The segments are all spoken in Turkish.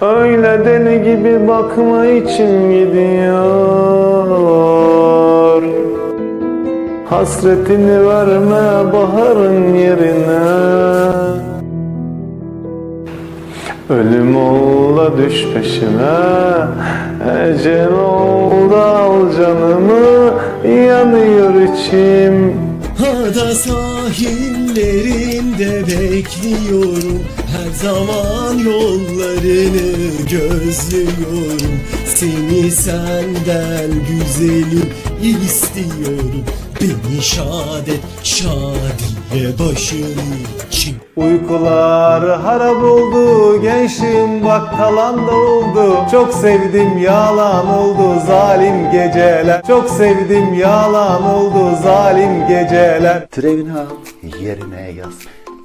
Öyle deli gibi bakma içim gidiyor. Hasretini verme baharın yerine. Ölüm ol düş peşime Ecel ol da al canımı Yanıyor içim Ada sahillerinde bekliyorum. Her zaman yollarını gözlüyorum. Seni senden güzelim istiyorum Beni şad et şadiye başım için. Uykular harap oldu Gençliğim bak talan da oldu. Çok sevdim yalan oldu zalim geceler. Çok sevdim yalan oldu zalim geceler. Türevini al yerine yaz.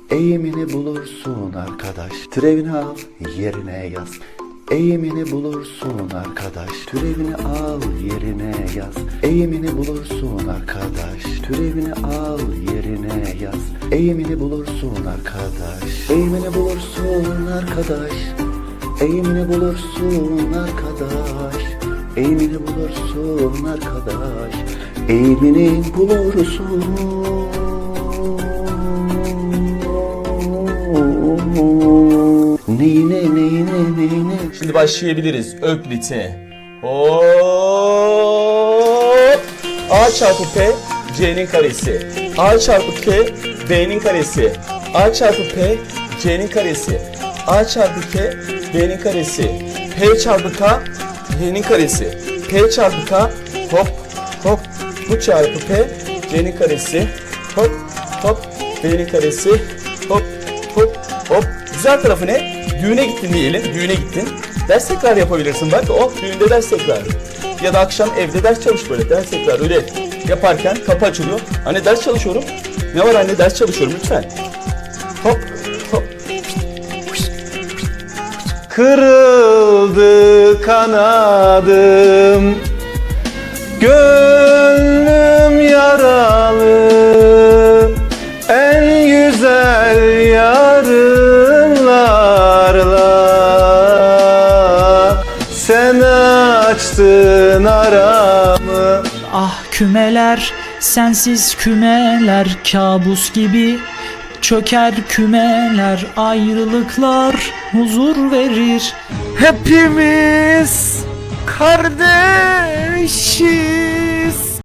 Eğimini bulursun arkadaş. Türevini al yerine yaz Eğimini bulursun arkadaş Türevini al yerine yaz. Eğimini bulursun arkadaş Türevini al yerine yaz. Eğimini bulursun arkadaş Eğimini bulursun arkadaş. Eğimini bulursun arkadaş Eğimini bulursun arkadaş. Eğimini bulursun Şimdi başlayabiliriz. Öklit'e. Hop. A çarpı P C'nin karesi. A çarpı P B'nin karesi. A çarpı P C'nin karesi. A çarpı P B'nin karesi. P çarpı K Y'nin karesi. P çarpı K hop hop bu çarpı P C'nin karesi. Hop hop B'nin karesi. Hop hop hop. Güzel tarafı ne? Düğüne gittin diyelim. Düğüne gittin. Ders tekrar yapabilirsin. Bak o düğünde ders tekrar. Ya da akşam evde ders çalış böyle. Ders tekrar öyle yaparken kapı açılıyor. Anne ders çalışıyorum. Ne var anne ders çalışıyorum lütfen. Hop hop. Kırıldı kanadım Gönlüm açtın aramı. Ah kümeler, sensiz kümeler kabus gibi Çöker kümeler, ayrılıklar huzur verir. Hepimiz kardeşiz